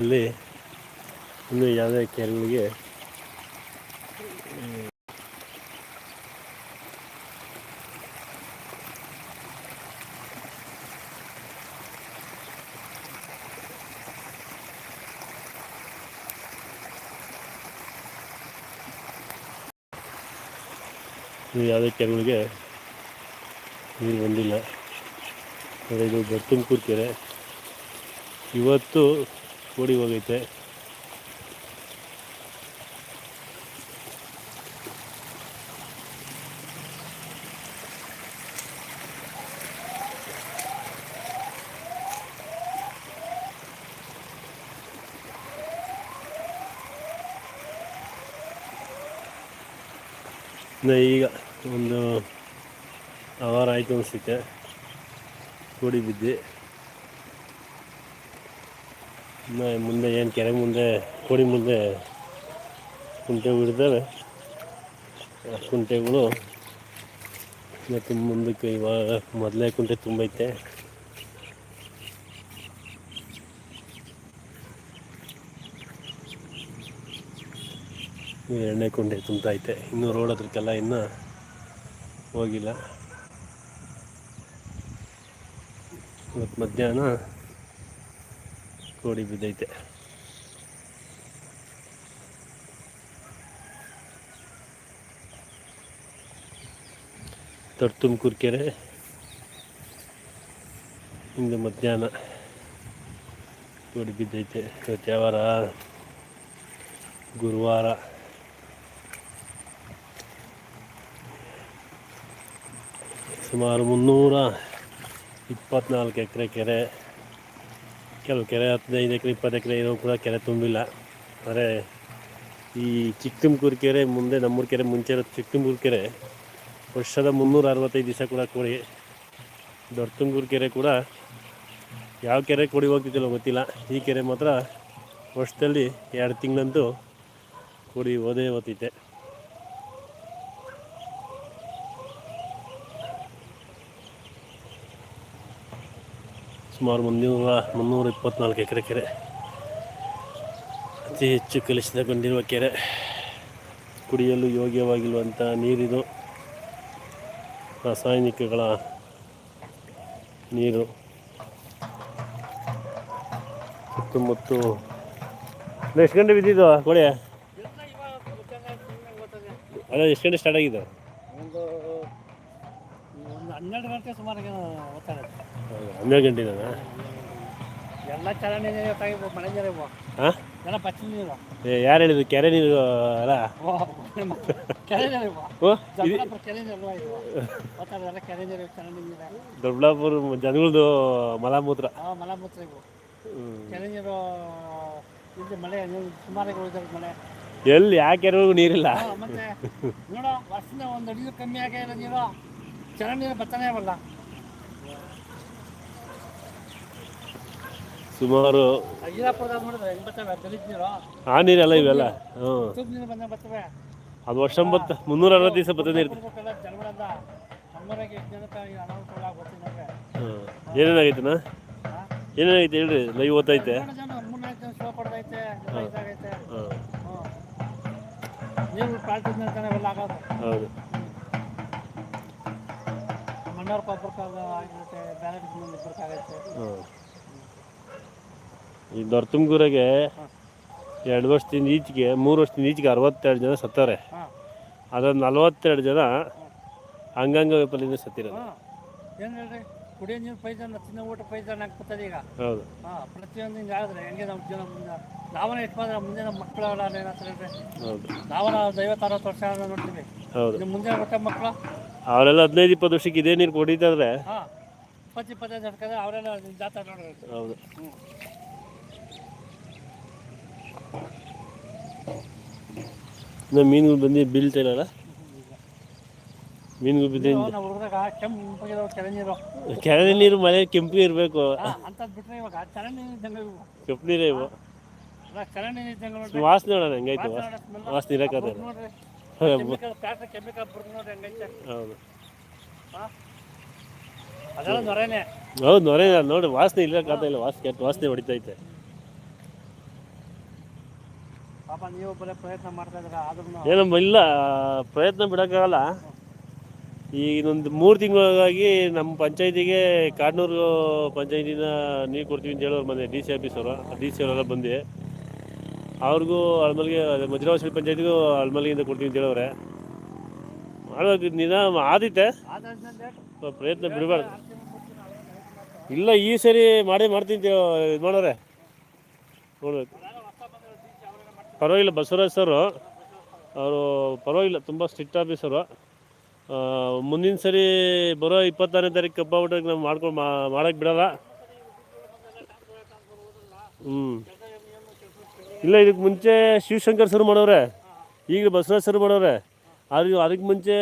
ಅಲ್ಲಿ ಇನ್ನು ಯಾವುದೇ ಕೆರೆಗಳಿಗೆ ಯಾವುದೇ ಕೆರೆಗಳಿಗೆ ನೀರು ಬಂದಿಲ್ಲ. ಇದು ಬರ್ತುಮಕೂರು ಕೆರೆ. ಇವತ್ತು ಓಡಿ ಹೋಗೈತೆ. ಈಗ ಒಂದು ಅವರ್ ಆಯಿತು ಅನಿಸುತ್ತೆ. ಕೂಡಿ ಬಿದ್ದು. ಮುಂದೆ ಏನು ಕೆರೆ ಮುಂದೆ, ಕೋಡಿ ಮುಂದೆ ಕುಂಟೆ ಇಡ್ತವೆ ಆ ಕುಂಟೆಗಳು. ಮತ್ತು ಮುಂದಕ್ಕೆ ಇವಾಗ ಮೊದಲೇ ಕುಂಟೆ ತುಂಬೈತೆ ಎರಡನೇ ಕುಂಟೆ ತುಂಬೈತೆ ಇನ್ನೂ ರೋಡ್ ಹತ್ರಕ್ಕೆಲ್ಲ ಇನ್ನೂ ಹೋಗಿಲ್ಲ. ಇವತ್ತು ಮಧ್ಯಾಹ್ನ ಕೋಡಿ ಬಿದ್ದೈತೆ ದೊಡ್ಡ ತುಮಕೂರು ಕೆರೆ ಇಂದು ಮಧ್ಯಾಹ್ನ ಕೋಡಿ ಬಿದ್ದೈತೆ ಇವತ್ತು ಯಾವಾರ ಗುರುವಾರ ಸುಮಾರು ಮುನ್ನೂರ ಇಪ್ಪತ್ನಾಲ್ಕು ಎಕರೆ ಕೆರೆ ಕೆಲವು ಕೆರೆ ಹದಿನೈದು ಎಕರೆ ಇಪ್ಪತ್ತು ಎಕರೆ ಇರೋ ಕೂಡ ಕೆರೆ ತುಂಬಿಲ್ಲ ಆದರೆ ಈ ಚಿಕ್ಕ ತುಮಕೂರು ಕೆರೆ ಮುಂದೆ ನಮ್ಮೂರು ಕೆರೆ ಮುಂಚೆ ಇರೋ ಚಿಕ್ಕ ತುಮಕೂರು ಕೆರೆ ವರ್ಷದ ಮುನ್ನೂರ ಅರವತ್ತೈದು ದಿವಸ ಕೂಡ ಕೊಡಿ ದೊಡ್ಡ ತುಮಕೂರು ಕೆರೆ ಕೂಡ ಯಾವ ಕೆರೆ ಕೊಡಿ ಹೋಗ್ತಿದ್ದಿಲ್ಲ ಗೊತ್ತಿಲ್ಲ ಈ ಕೆರೆ ಮಾತ್ರ ವರ್ಷದಲ್ಲಿ ಎರಡು ತಿಂಗಳಂತೂ ಕೊಡಿ ಓದೇ ಓದ್ತೈತೆ ಸುಮಾರು ಮುನ್ನೂರ ಮುನ್ನೂರ ಇಪ್ಪತ್ನಾಲ್ಕು ಎಕರೆ ಕೆರೆ. ಅತಿ ಹೆಚ್ಚು ಕಲುಷಿತಗೊಂಡಿರುವ ಕೆರೆ. ಕುಡಿಯಲು ಯೋಗ್ಯವಾಗಿರುವಂಥ ನೀರಿದು ರಾಸಾಯನಿಕಗಳ ನೀರು. ಸುತ್ತಮುತ್ತು ಎಷ್ಟು ಗಂಟೆ ಬಿದ್ದಿದ್ದು ಕೋಳಿ ಅದೇ ಎಷ್ಟು ಗಂಟೆ ಸ್ಟಾರ್ಟ್ ಆಗಿದೆ? ಹನ್ನೆರಡು ಗಂಟೆ ಸುಮಾರು ಹನ್ನೆರಡು ಗಂಟೆನಾ ಎಲ್ಲ ಮಳೆ ನೀರು ಹಾಂ ಎಲ್ಲ ಪಚ್ಚ ನೀರು ಯಾರು ಹೇಳಿದ್ರು ಕೆರೆ ನೀರು ಅಲ್ಲ? ಕೆರೆ ನೀರು ಕೆರೆ ನೀರು ಕೆರೆ ನೀರು ದೊಡ್ಡಬಳ್ಳಾಪುರ ಜನಗಳದು ಮಲಮೂತ್ರ. ಮಲಮೂತ್ರ ಇವು. ಹ್ಮ್. ಕೆರೆ ನೀರು ಇಲ್ಲಿ ಮಳೆ ಸುಮಾರಾಗಿ ಮಳೆ. ಎಲ್ಲಿ ಯಾಕೆ ಕೆರೆಗೂ ನೀರಿಲ್ಲ? ಮತ್ತೆ ನೋಡೋ ಒಂದು ಅಡಿಗೆ ಕಮ್ಮಿ ಆಗಿಲ್ಲ ನೀರು. ಚೆನ್ನಾಗಿ ನೀರು ಬರ್ತಾನೆ ಬರಲ್ಲ ಸುಮಾರು ಆ ನೀರೆಲ್ಲ ಇವೆಲ್ಲ? ಹ್ಞೂ. ಅದು ವರ್ಷ ಮುನ್ನೂರ ಅರವತ್ತು ದಿವಸ ಬರ್ತದೆ ನೀರು. ಹ್ಞೂ. ಏನೇನಾಗೈತೆನಾ? ಏನೇನಾಗೈತೆ ಹೇಳ್ರಿ ಲೈವ್ ಓದ್ತೈತೆ? ಹೌದು. ಮಣ್ಣವ್ರ ಒಬ್ಬರಿಗೆ ಆಗಿರುತ್ತೆ ಬೇರೆ ಇಬ್ಬರಿಗೆ ಆಗೈತೆ ಹಾಂ ಈ ದೊರ್ತುಮಗೂರಿಗೆ ಎರಡು ವರ್ಷದಿಂದ ಈಚೆಗೆ ಮೂರು ವರ್ಷದಿಂದ ಈಚೆಗೆ ಅರವತ್ತೆರಡು ಜನ ಸತ್ತವ್ರೆ. ಅದ್ರ ನಲ್ವತ್ತೆರಡು ಜನ ಅಂಗಾಂಗ ವೈಫಲ್ಯದಿಂದ ಸತ್ತಿರೋದು. ಹಾಂ. ಏನು ಹೇಳ್ರಿ? ಕುಡಿಯೋ ನೀರು ತಿನ್ನೋ ಊಟ ಈಗ. ಹೌದು. ಹಾಂ ಪ್ರತಿಯೊಂದು ಹಿಂಗೆ ಆಗಿದ್ರೆ ಹೆಂಗೆ ನಮ್ಮ ಜನ ಮುಂದೆ? ಇಟ್ಕೊಂಡ್ರೆ ಮುಂದೆ ನಮ್ಮ ಮಕ್ಕಳು ಹೌದು. ಐವತ್ತು ಅರವತ್ತು ವರ್ಷ ನೋಡ್ತೀವಿ. ಹೌದು. ಮುಂದೆ ಹುಟ್ಟ ಮಕ್ಕಳು? ಅವರೆಲ್ಲ ಹದಿನೈದು ಇಪ್ಪತ್ತು ವರ್ಷಕ್ಕೆ ಇದೇ ನೀರು ಕುಡಿತಾದ್ರೆ ಹಾಂ. ಇಪ್ಪತ್ತು ಇಪ್ಪತ್ತೈದು ಅವರೆಲ್ಲ ಜಾತ್ರೆ ನೋಡ್ರಿ ಹೌದು. ಇನ್ನು ಮೀನುಗಳು ಬಂದು ಬೀಳ್ತಾ ಇಲ್ಲಲ್ಲ? ಮೀನುಗಳು ಬಿದ್ದ ಕೆರೆ ನೀರು ಮಳೆ ಕೆಂಪು ಇರಬೇಕು ಕೆಂಪು ನೀರೇ ಇವು? ವಾಸನೆ ನೋಡೋಣ ಹೆಂಗೈತೆ ವಾಸನೆ ನೋಡ್ರಿ. ಹೌದು. ಹೌದು ನೊರೆನೆ ನೋಡಿ ವಾಸನೆ ಇಲ್ಲಕ್ಕಾಗ್ತಾ ಇಲ್ಲ ವಾಸನೆ ಕೆಟ್ಟ ವಾಸನೆ ಹೊಡಿತೈತೆ. ಪಾಪ ನೀವು ಬರೀ ಪ್ರಯತ್ನ ಮಾಡ್ತಾ ಇದ್ದೀರಾ ಆದ್ರೂ ಏನಮ್ಮ ಇಲ್ಲ ಪ್ರಯತ್ನ ಬಿಡೋಕ್ಕಾಗಲ್ಲ. ಈ ಇನ್ನೊಂದು ಮೂರು ತಿಂಗಳಾಗಿ ನಮ್ಮ ಪಂಚಾಯತಿಗೆ ಕಾಡ್ನೂರು ಪಂಚಾಯತಿನ ನೀರು ಕೊಡ್ತೀವಿ ಅಂತ ಹೇಳೋರು ಮನೆ D C officer D C ಅವರೆಲ್ಲ ಬಂದು. ಅವ್ರಿಗೂ ಅಳ್ಮಲ್ಲಿಗೆ ಮಜ್ರಾವಸಿ ಪಂಚಾಯತಿಗೂ ಅಳ್ಮಲ್ಗಿಂದ ಕೊಡ್ತೀವಿ ಅಂತ ಹೇಳೋರೆ ಮಾಡೋದು ನಿಧಾನ ಆದಿತ್ತೆ ಪ್ರಯತ್ನ ಬಿಡಬಾರ್ದು. ಇಲ್ಲ ಈ ಸರಿ ಮಾಡೇ ಮಾಡ್ತೀನಿ ಇದು ಮಾಡೋರೆ. ನೋಡ್ಬೇಕು. ಪರವಾಗಿಲ್ಲ, ಬಸವರಾಜ್ ಸರು, ಅವರು ಪರವಾಗಿಲ್ಲ, ತುಂಬ ಸ್ಟ್ರಿಕ್ಟ್ ಆಫೀಸರು ಮುಂದಿನ ಸರಿ ಬರೋ ಇಪ್ಪತ್ತಾರನೇ ತಾರೀಕು ಕಬ್ಬ ಊಟಕ್ಕೆ ನಾವು ಮಾಡ್ಕೊಂಡು ಮಾಡೋಕ್ಕೆ ಬಿಡಲ್ಲ. ಹ್ಞೂ ಇಲ್ಲ ಇದಕ್ಕೆ ಮುಂಚೆ ಶಿವಶಂಕರ್ ಸರ್ ಮಾಡೋರೆ. ಈಗ ಬಸವರಾಜ್ ಸರ್ ಮಾಡೋರೆ. ಅದು ಅದಕ್ಕೆ ಮುಂಚೆ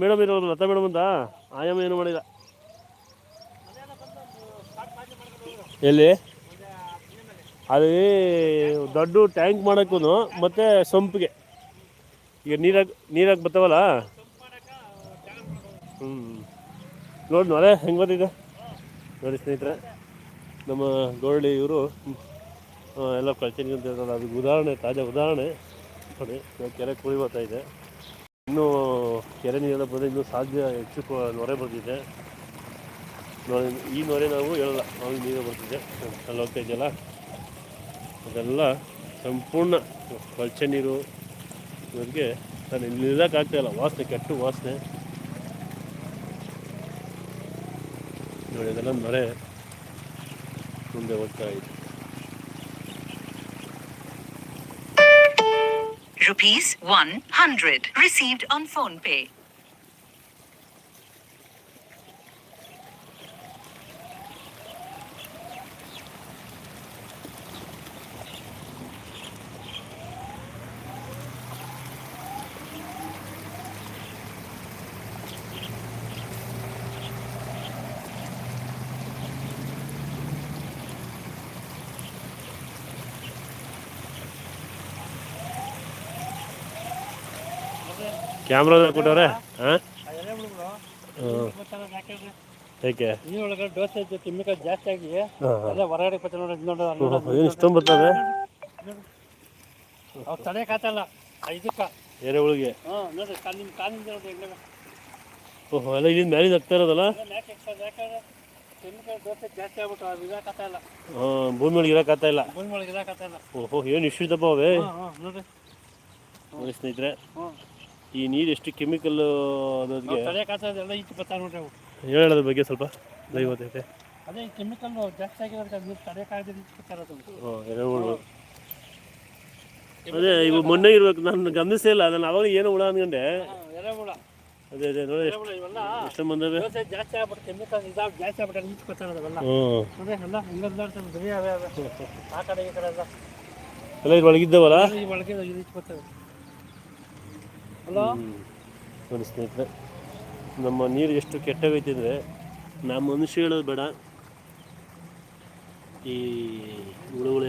ಮೇಡಮ್ ಇರೋರು, ಲತಾ ಮೇಡಮ್ ಅಂತ. ಆಯಾಮ ಏನು ಮಾಡಿಲ್ಲ. ಎಲ್ಲಿ? ಅದು ದೊಡ್ಡ ಟ್ಯಾಂಕ್ ಮಾಡೋಕ್ಕೂ ಮತ್ತು ಸಂಪಿಗೆ. ಈಗ ನೀರಾಗಿ ನೀರಾಗಿ ಬರ್ತಾವಲ್ಲ ಹ್ಞೂ ನೋಡಿ ನೋಡೇ ಹೆಂಗೆ ಬಂದಿದೆ ನೋಡಿ ಸ್ನೇಹಿತರೆ, ನಮ್ಮ ಗೋಳ್ಳಿ ಇವರು ಎಲ್ಲ ಕಳ್ತೀನಿ ಅಂತ ಹೇಳ್ತಾರೆ. ಅದಕ್ಕೆ ಉದಾಹರಣೆ, ತಾಜಾ ಉದಾಹರಣೆ. ನೋಡಿ ಕೆರೆ ಕುಳಿ ಬರ್ತಾ ಇದೆ. ಇನ್ನೂ ಕೆರೆ ನೀರೆಲ್ಲ ಬಂದರೆ ಇನ್ನೂ ಸಾಧ್ಯ ಹೆಚ್ಚು ನೊರೆ ಬರ್ತಿದೆ. ನೋಡಿ, ಈ ನೊರೆ ನಾವು ಹೇಳಲ್ಲ ನಾವು ನೀರು ಬರ್ತಿದೆ. ಅಲ್ಲಿ ಹೋಗ್ತಾ ಇದೆಯಲ್ಲ? ಅದೆಲ್ಲ ಸಂಪೂರ್ಣ ಕೊಳಚೆ ನೀರು ಇವರಿಗೆ ನಾನು ಇಲ್ಲಿ ನಿಲ್ಲಕ್ಕಾಗ್ತಾ ಇಲ್ಲ. ವಾಸನೆ, ಕೆಟ್ಟು ವಾಸನೆ. ನೋಡಿ ಅದೆಲ್ಲ ನೊರೆ ಮುಂದೆ ಹೋಗ್ತಾ ಇದೆ. Rupees 100 received on phone pay. ಕ್ಯಾಮ್ರಾದಾಗ ಕೊಟ್ಟವ್ರೆ ಹಾಂ ಆ ಎಲೆಗಳು ಹಾಂ ಗೊತ್ತಲ್ಲ ಯಾಕಂದ್ರೆ ಏಕೆ ಈ ಒಳಗಡೆ ಡೋಸೇಜ್ ಕೆಮಿಕಲ್ ಜಾಸ್ತಿ ಆಗಿ ಹಾಂ ಹಾಂ ಅದೇ ಹೊರಗಡೆ ಬತ್ತೆ ಕೊಟ್ಟವ್ರೆ ನೋಡು. ಏನು ಇಷ್ಟೊಂದು ಎರೆಹುಳಿಗೆ ಹಾಂ ಓಹೋ ಎಲ್ಲ ಇಲ್ಲಿಂದ ಮ್ಯಾಲಿಂದ ಆಗ್ತಾ ಇರೋದಲ್ಲ? ಹಾಂ ಭೂಮಿ ಒಳಗೆ ಇರೋಕ್ಕಾಗ್ತಾ ಇಲ್ಲ. ಓಹೋ ಏನು ಇಷ್ಟು ದಪ್ಪ ಅವೇ ಹಾಂ ಹಾಂ ನೋಡಿ ಸ್ನೇಹಿತರೆ. ಈ ನೀರು ಎಷ್ಟು ಕೆಮಿಕಲ್ ಅನ್ನೋದಕ್ಕೆ ಹೇಳೋದ್ರ ಬಗ್ಗೆ ಸ್ವಲ್ಪ ದೈವತೈತೆ ಅದೇ ಕೆಮಿಕಲ್ ಜಾಸ್ತಿ ಆಗಿರೋದಕ್ಕೆ ನೀರು ತಡೆಯಕ್ಕಾಗದೆ ಬರ್ತಾ ಇರೋದು ಅದೇ ಇವು ಮೊನ್ನೆ ಇರ್ಬೇಕು ನಾನು ಗಮನಿಸೇ ಇಲ್ಲ ನಾನು ಅವಾಗ ಏನು ಹುಳ ಅನ್ಕೊಂಡೆ ಅದೇ ಅದೇ ನೋಡಿ ಎಷ್ಟು ಬಂದವೆ ಜಾಸ್ತಿ ಆಗ್ಬಿಟ್ಟು ಕೆಮಿಕಲ್ ಇದಾಗಿ ಜಾಸ್ತಿ ಆಗ್ಬಿಟ್ಟು ಈಚೆ ಬರ್ತಾ ಅದೇ ಎಲ್ಲ ಹಿಂಗೆ ಬರೀ ಅವೇ ಆ ಕಡೆ ಈ ಕಡೆ ಎಲ್ಲ. ಎಲ್ಲ ಇದು ಒಳಗಿದ್ದವಲ್ಲ? ಈ ಈಚೆ ಬರ್ತವೆ ನೋಡಿ ಸ್ನೇಹಿತರೆ, ನಮ್ಮ ನೀರು ಎಷ್ಟು ಕೆಟ್ಟೋಗೈತೆ ಅಂದರೆ ಮನುಷ್ಯ ಹೇಳೋದು ಬೇಡ. ಈ ಹುಳುಗಳು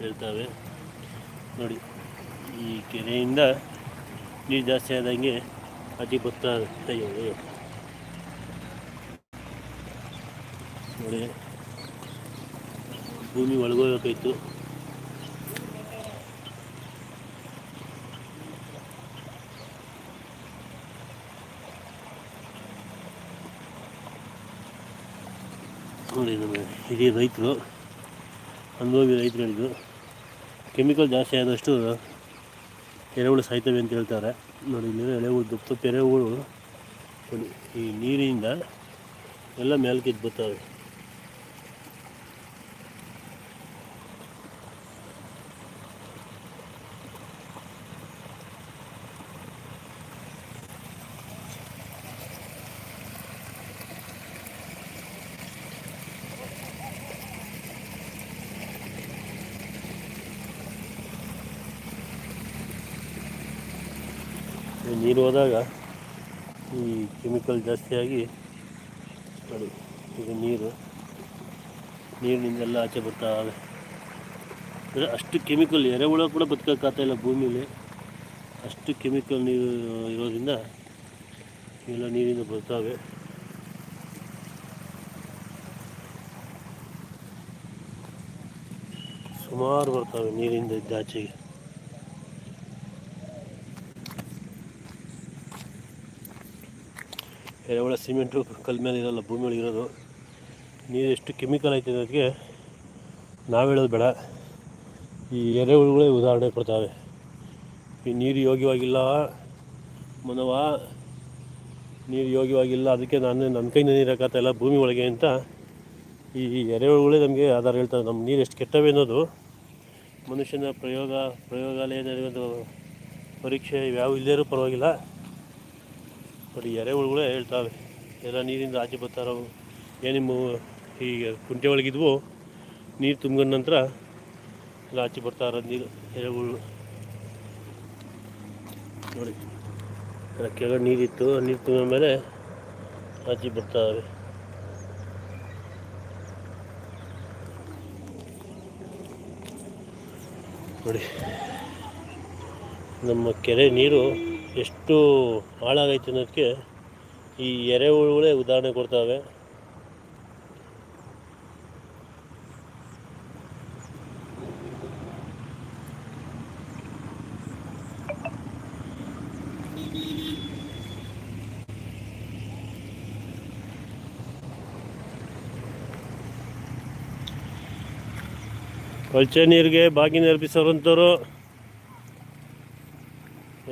ಹೇಳ್ತವೆ. ನೋಡಿ, ಈ ಕೆರೆಯಿಂದ ನೀರು ಜಾಸ್ತಿ ಆದಂಗೆ ಅತಿ ಬರ್ತಾ ಅಯ್ಯೋ. ನೋಡಿ, ಭೂಮಿ ಒಳಗೋಗ್ಬೇಕಾಯ್ತು. ನೋಡಿ ನಮ್ಮ ಹಿರಿಯ ರೈತರು, ಅನುಭವಿ ರೈತರುಗಳಿದು ಕೆಮಿಕಲ್ ಜಾಸ್ತಿ ಆದಷ್ಟು ಎರೆಹುಳು ಸಾಯ್ತವೆ ಅಂತ ಹೇಳ್ತಾರೆ. ನೋಡಿ ಇಲ್ಲಿ ಎಳೆಹುಳು ದುಪ್ಪ ಎರೆಹುಳು ಈ ನೀರಿನಿಂದ ಎಲ್ಲ ಬರ್ತಾವೆ ಬರ್ತವೆ. ನೀರು ಹೋದಾಗ ಈ ಕೆಮಿಕಲ್ ಜಾಸ್ತಿಯಾಗಿ ನೋಡಿ ಇದು ನೀರು, ನೀರಿನಿಂದೆಲ್ಲ ಆಚೆ ಬರ್ತಾ ಇದೆ. ಅಂದರೆ ಅಷ್ಟು ಕೆಮಿಕಲ್ ಎರೆಹುಳ ಕೂಡ ಇಲ್ಲ ಭೂಮಿಲಿ. ಅಷ್ಟು ಕೆಮಿಕಲ್ ನೀರು ಇರೋದ್ರಿಂದ ಎಲ್ಲ ನೀರಿಂದ ಬರ್ತಾವೆ ಸುಮಾರು ಬರ್ತವೆ ನೀರಿಂದ ಇದ್ದ ಎರೆಹುಳ ಸಿಮೆಂಟು ಕಲ್ ಮೇಲೆ ಇರೋಲ್ಲ, ಭೂಮಿ ಒಳಗೆ ಇರೋದು. ನೀರು ಎಷ್ಟು ಕೆಮಿಕಲ್ ಐತೆ ಅನ್ನೋದಕ್ಕೆ ನಾವು ಹೇಳೋದು ಬೇಡ. ಈ ಎರೆಹುಳುಗಳೇ ಉದಾಹರಣೆ ಕೊಡ್ತಾವೆ ಈ ನೀರು ಯೋಗ್ಯವಾಗಿಲ್ಲ, ಮನವ, ನೀರು ಯೋಗ್ಯವಾಗಿಲ್ಲ, ಅದಕ್ಕೆ ನಾನು ನನ್ನ ಕೈಯಿಂದ ನೀರು ಹಾಕತ್ತಲ್ಲ ಭೂಮಿ ಒಳಗೆ ಅಂತ ಈ ಎರೆಹುಳುಗಳೇ ನಮಗೆ ಆಧಾರ ಹೇಳ್ತಾರೆ. ನಮ್ಮ ನೀರು ಎಷ್ಟು ಕೆಟ್ಟವೆ ಅನ್ನೋದು ಮನುಷ್ಯನ ಪ್ರಯೋಗ ಪ್ರಯೋಗಾಲಯದ ಒಂದು ಪರೀಕ್ಷೆ ಯಾವ ಇಲ್ಲದೇ ಪರವಾಗಿಲ್ಲ. ಬಟ್ ಎರೆಹುಳುಗಳೇ ಹೇಳ್ತಾವೆ. ಎಲ್ಲ ನೀರಿಂದ ಆಚೆ ಬರ್ತಾರೋ ಏನಿಮ್ಮ ಈಗ ಕುಂಟೆ ಒಳಗಿದ್ವು, ನೀರು ತುಂಬಿದ ನಂತರ ಎಲ್ಲ ಆಚೆ ಬರ್ತಾ ಇರೋದು ನೀರು ಎರೆಹುಳು ನೋಡಿ, ಎಲ್ಲ ಕೆಳಗೆ ನೀರಿತ್ತು, ನೀರು ತುಂಬಿದ ಮೇಲೆ ಆಚೆ ಬರ್ತಾವೆ ನೋಡಿ, ನಮ್ಮ ಕೆರೆ ನೀರು ಎಷ್ಟು ಹಾಳಾಗೈತೆ ಅನ್ನೋದಕ್ಕೆ ಈ ಎರೆಹುಳುಗಳೇ ಉದಾಹರಣೆ ಕೊಡ್ತಾವೆ. ಕೊಳಚೆ ನೀರಿಗೆ ಬಾಗಿ ನೆರಪಿಸೋರಂಥವ್ರು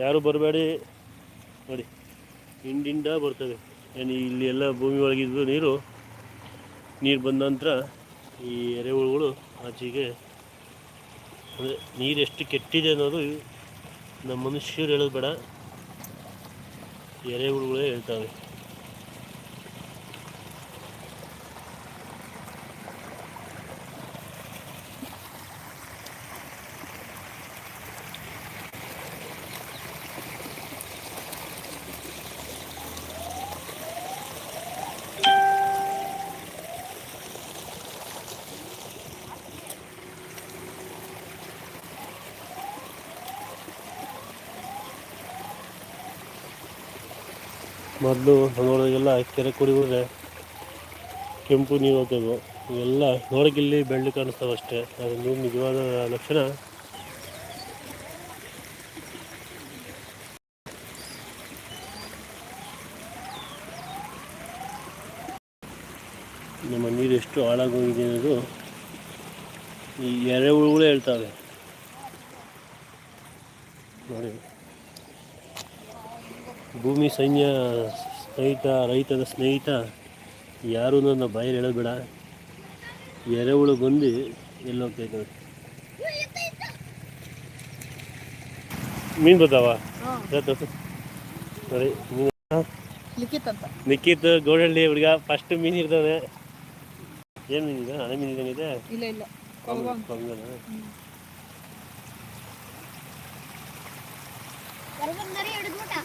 ಯಾರು ಬರಬೇಡಿ. ನೋಡಿ, ಹಿಂಡಿಂದ ಬರ್ತವೆ ಏನು ಇಲ್ಲಿ ಎಲ್ಲ ಭೂಮಿ ಒಳಗಿದ್ದು ನೀರು ನೀರು ಬಂದ ನಂತರ ಈ ಎರೆಹುಳುಗಳು ಆಚೆಗೆ, ಅಂದರೆ ನೀರು ಎಷ್ಟು ಕೆಟ್ಟಿದೆ ಅನ್ನೋದು ನಮ್ಮ ಮನುಷ್ಯರು ಹೇಳೋದು ಬೇಡ. ಎರೆಹುಳುಗಳೇ ಹೇಳ್ತಾವೆ ಮೊದಲು ನೋಡೋರಿಗೆಲ್ಲ ಕೆರೆ ಕುಡಿದ್ರೆ ಕೆಂಪು ನೀರು ಹೋಗ್ತದೆ. ಇವೆಲ್ಲ ನೋಡೋಕ್ಕಿಲ್ಲಿ ಬೆಳ್ಳಿ ಕಾಣಿಸ್ತಾವೆ ಅಷ್ಟೇ. ಅದು ನೀರು ನಿಜವಾದ ಲಕ್ಷಣ. ನಮ್ಮ ನೀರು ಎಷ್ಟು ಹಾಳಾಗೋಗಿದೆ ಅನ್ನೋದು ಈ ಎರೆಹುಳುಗಳೇ ಹೇಳ್ತಾವೆ. ನೋಡಿ. ಭೂಮಿ ಸೈನ್ಯ ಸ್ನೇಹಿತ ರೈತನ ಸ್ನೇಹಿತ ಯಾರು ನನ್ನ ಬಾಯಲ್ಲಿ ಹೇಳಬೇಡ. ಬೇಡ ಎರೆಹುಳು ಬಂದು ಎಲ್ಲೋಗ್ತೈತೆ ಮೀನು ಬರ್ತಾವ ಸರಿ ನಿಖಿತ್ ಮೀನು. ನಿಖಿತ್ ಅಂತ. ನಿಖಿತ್ ಗೋಡಳ್ಳಿ ಹುಡುಗ ಫಸ್ಟ್ ಮೀನು ಇರ್ತದೆ ಏನು ಮೀನು ಇದೆ? ಹಳೆ ಮೀನು ಇದೆ? ಇಲ್ಲ ಇಲ್ಲ. ಕೊಂಗನ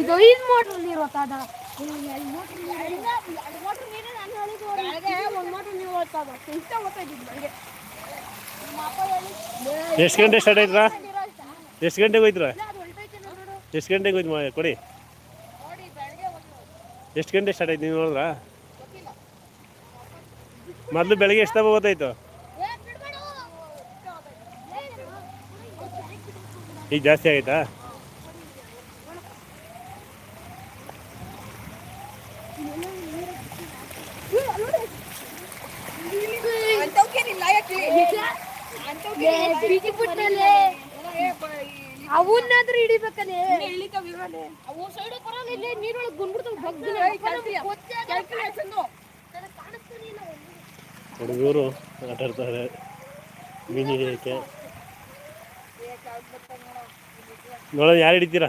ಇದು ಐದು ಮೋಟ್ರ್ ನೀರು ಹೋಗ್ತದ ಎಷ್ಟು ಗಂಟೆ ಸ್ಟಾರ್ಟ್ ಆಯ್ತಾ ಎಷ್ಟು ಗಂಟೆಗೆ ಹೋಯ್ತರ ಎಷ್ಟು ಗಂಟೆಗೆ ಹೋಯ್ತು ಕೊಡಿ. ಎಷ್ಟು ಗಂಟೆ ಸ್ಟಾರ್ಟ್ ಆಯ್ತು ನೀವು ನೋಡ್ರ ಮೊದಲು ಬೆಳಗ್ಗೆ ಎಷ್ಟು ತಗೋ ಗೊತ್ತಾಯ್ತು ಈಗ ಜಾಸ್ತಿ ಆಗೈತಾ? ಅವು ಸೈಡ್ ಬರಲ್ಲ ಇಲ್ಲೇ ನೀರೊಳಗೆ ಬಂದ್ಬಿಡ್ತಾವೆ ಹುಡುಗರು ಆಟ ಆಡ್ತಾರೆ ಮೀನು ನೋಡೋದು ನೋಡೋಣ ಯಾರು ಹಿಡಿತೀರಾ?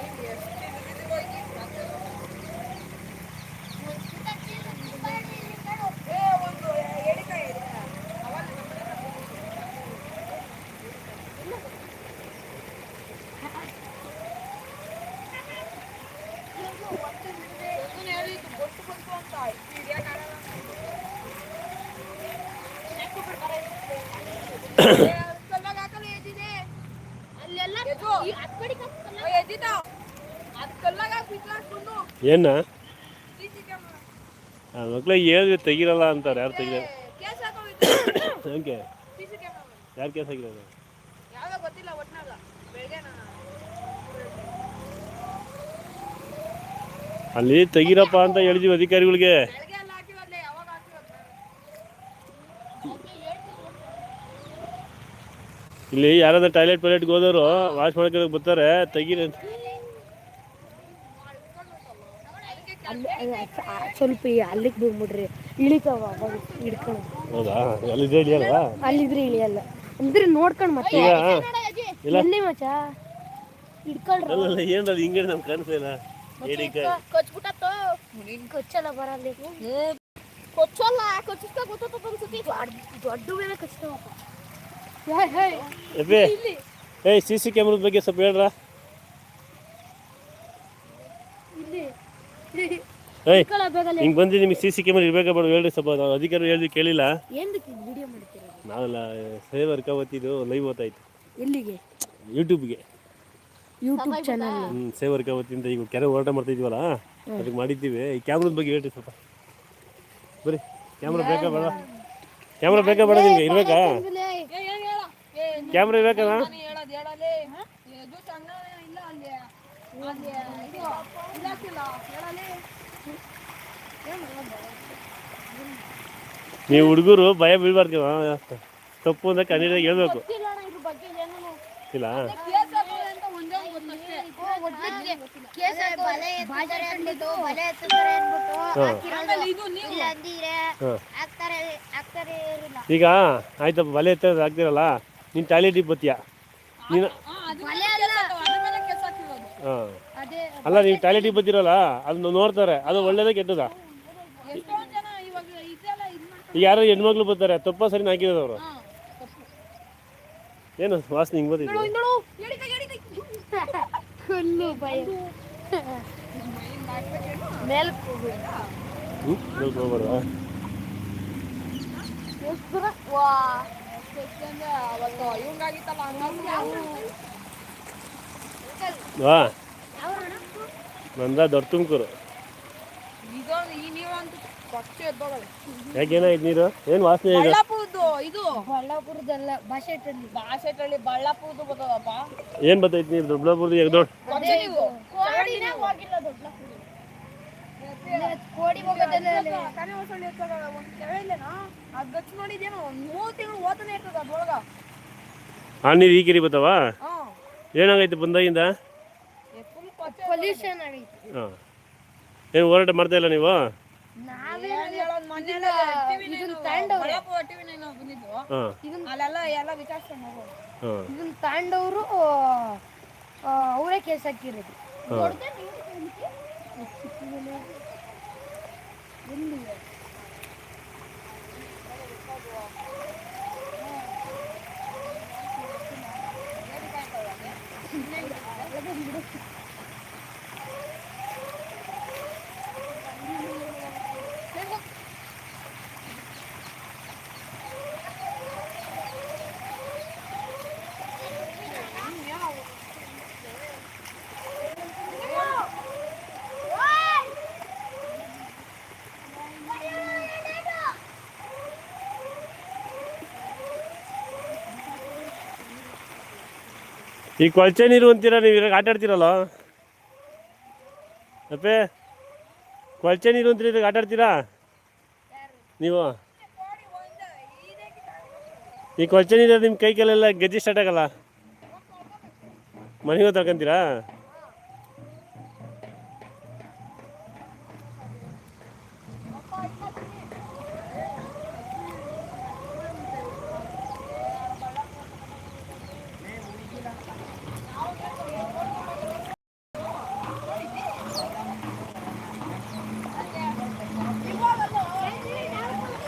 ಏನ? ಮಕ್ಳಿಗೆ ಹೇಳಿದ್ರೆ ತೆಗಿರಲ್ಲ ಅಂತಾರೆ, ಯಾರು ತೆಗಿರ ಓಕೆ. ಯಾರು ಕೇಸ್ ಅಲ್ಲಿ ತೆಗಿರಪ್ಪ ಅಂತ ಹೇಳಿದೀವಿ ಅಧಿಕಾರಿಗಳಿಗೆ. ಇಲ್ಲಿ ಯಾರಾದ್ರೂ ಟಾಯ್ಲೆಟ್ ಪಾಯ್ಲೆಟ್ಗೆ ಹೋದವರು ವಾಶ್ ಮಾಡ್ಕೊಳಕ್ಕೆ ಬರ್ತಾರೆ, ತೆಗೀರಿ ಅಂತ ಅಲ್ಲಿ ಅ- ಆ- ಸ್ವಲ್ಪ ಅಲ್ಲಿಗೆ ಬಿಡ್ಬಿಡ್ರಿ ಇಳಿತಾವ ಹಿಡ್ಕೊಂಡು. ಹೌದಾ? ಅಲ್ಲಿದ್ರೆ ಇಳಿಯಲ್ಲ. ಅಂದ್ರೆ ನೋಡ್ಕೊಂಡು ಮತ್ತೆ ಎಲ್ಲಿ ಮಚ್ಚ? ಹಿಡ್ಕೊಳ್ರ. ಅಲ್ಲಲ್ಲ ಏನದು ಹಿಂಗೆ ನಮ್ಗೆ ಕಾಣಿಸ್ಲಿಲ್ಲ ಏಡಿಕ ಕೊಚ್ಬಿಟ್ಟತ್ತು? ಕೊಚ್ಚಲ್ಲ ಬರಲ್ಲ. ಕೊಚ್ಚಲ್ಲ ಕೊಚ್ಚಿಸ್ಕ ಗೊತ್ತ ಅನ್ಸುತ್ತೆ. ದೊಡ್ಡ ಮೇಲೆ ಕಚ್ತಾವಪ್ಪ ಏಯ್ ಸಿ ಸಿ ಕ್ಯಾಮ್ರದ ಬಗ್ಗೆ ಸ್ವಲ್ಪ ಹೇಳ್ರ? ಇಲ್ಲಿ. ಏಯ್ ಹಿಂಗೆ ಬಂದು ನಿಮಗೆ ಸಿ ಸಿ ಕ್ಯಾಮರಾ ಇರ್ಬೇಕಾ ಬೇಡ ಹೇಳ್ರಿ ಸ್ವಲ್ಪ ನಾವು ಅಧಿಕಾರಿ ಹೇಳಿದ್ವಿ ಕೇಳಿಲ್ಲ. ಏನಕ್ಕೆ ವಿಡಿಯೋ ಮಾಡ್ತೀರಾ ನಾವೆಲ್ಲ ಲೈವ್ ಓದ್ತಾಯ್ತು ಎಲ್ಲಿಗೆ? ಯೂಟ್ಯೂಬ್ಗೆ ಯೂಟ್ಯೂಬ್ ಚಾನಲ್ ಹ್ಞೂ ಸೇವರ್ಕ ಅವತ್ತಿಂದ ಈಗ ಕೆರೆ ಹೋರಾಟ ಮಾಡ್ತಾ ಇದೀವಲ್ಲ ಅದಕ್ಕೆ ಮಾಡಿದ್ದೀವಿ. ಈ ಕ್ಯಾಮ್ರದ ಬಗ್ಗೆ ಹೇಳ್ರಿ ಸ್ವಲ್ಪ. ಬರೀ ಕ್ಯಾಮ್ರಾ ಬೇಕಾ ಬೇಡ? ಕ್ಯಾಮ್ರಾ ಬೇಕಾ ಬೇಡ ನಿಮಗೆ ಇರ್ಬೇಕಾ? ಕ್ಯಾಮ್ರಾ ಇರ್ಬೇಕಲ್ಲ? ನೀವು ಹುಡುಗರು ಭಯ ಬೀಳ್ಬಾರ್ದು ತಪ್ಪು ಅಂತ ಕನ್ನಡ ಹೇಳ್ಬೇಕು. ಇಲ್ಲ. ಈಗ ಆಯ್ತಪ್ಪ ಬಲೆ ಎತ್ತ ಆಗ್ತಿರಲ್ಲ? ನೀನು ಟಾಯ್ಲೆಟಿಗೆ ಬತ್ತೀಯ ನೀನು ಹಾಂ. ಅಲ್ಲ ನೀವು ಟಾಯ್ಲೆಟಿಗೆ ಬಂದಿರಲ್ಲ ಅದನ್ನ ನೋಡ್ತಾರೆ. ಅದು ಒಳ್ಳೇದೇ ಕೆಟ್ಟದ ಈಗ ಯಾರೋ ಹೆಣ್ಮಕ್ಳು ಬರ್ತಾರೆ ತಪ್ಪ ಸರಿ ಹಾಕಿರೋದು ಅವರು ಏನು ವಾಸನೆ ಹಿಂಗೆ ಹ್ಞೂ ಹೋಗ್ಬಾರ್ದಾ? ನಂದ ದೊಡ್ಡ ತುಮಕೂರು. ಯಾಕೇನಾಯ್ತು ನೀರು? ಏನು ವಾಸನೆ ಇದೆ? ಇದು. ಬಳ್ಳಾಪುರದಲ್ಲ ಭಾಷೆ ಇಟ್ಟಲ್ಲಿ ಬಳ್ಳಾಪುರದ ಬರ್ತದಪ್ಪ ಏನು ಬರ್ತೈತೆ ನೀರು? ದೊಡ್ಡಬಳ್ಳಾಪುರದ ದೊಡ್ಡ? ಕೋಡಿ ಕನೆ ಹೊಸಳ್ಳಿ ಎತ್ತದ ಒಂದು ಕೆರೆ ಇಲ್ಲೇನಾ? ಅದು ಗಚ್ಚ ನೋಡಿದೇನು ಒಂದು ಮೂರು ತಿಂಗಳು ಓತನೇ ಇರ್ತದ ಅದ್ರೊಳಗ. ಆ ನೀರು ಈ ಕಿರಿ ಬರ್ತಾವ ಹಾಂ. ಏನಾಗೈತೆ ಬಂದಾಗಿಂದ? ಪೊಲ್ಯೂಷನ್ ಆಗೈತಿ. ಹಾಂ. ಏನು ಹೋರಾಟ ಮಾಡ್ತಾ ಇಲ್ಲ ನೀವು? ನಾವೇ ಏನ್ ಹೇಳೋದ್ ಮೊನ್ನೆಲ್ಲ TV ನೈನು, ಇದನ್ನ ತಗೊಂಡವ್ರೆ. ಬಳ್ಳಾಪುರ ಟಿವಿ ನೈನು ಬಂದಿದ್ವು ಹಾಂ. ಅಲ್ಲೆಲ್ಲ ಎಲ್ಲ ವಿಚಾರಿಸ್ಕೊಂಡು ಹೋಗೋದು. ಹಾಂ. ಇದನ್ನ ತಾಂಡವರು ಅವರೇ ಕೇಸ್ ಹಾಕಿರೋದು. ಹಾಂ. ಈ ಕೊಳಚೆ ನೀರು ಅಂತೀರ ನೀವು? ಇವಾಗ ಆಟ ಆಡ್ತೀರಲ್ಲ? ಅಪ್ಪೆ, ಕೊಳಚೆ ನೀರು ಅಂತೀರ ಇವಾಗ ಆಟ ಆಡ್ತೀರಾ? ನೀವು? ಈ ಕೊಳಚೆ ನೀರು ನಿಮ್ಮ ಕೈ ಕಾಲೆಲ್ಲ ಗೆಜ್ಜೆ ಸ್ಟಾರ್ಟ್ ಆಗಲ್ಲ? ಮನೆಗೆ ತಗೊಂತೀರಾ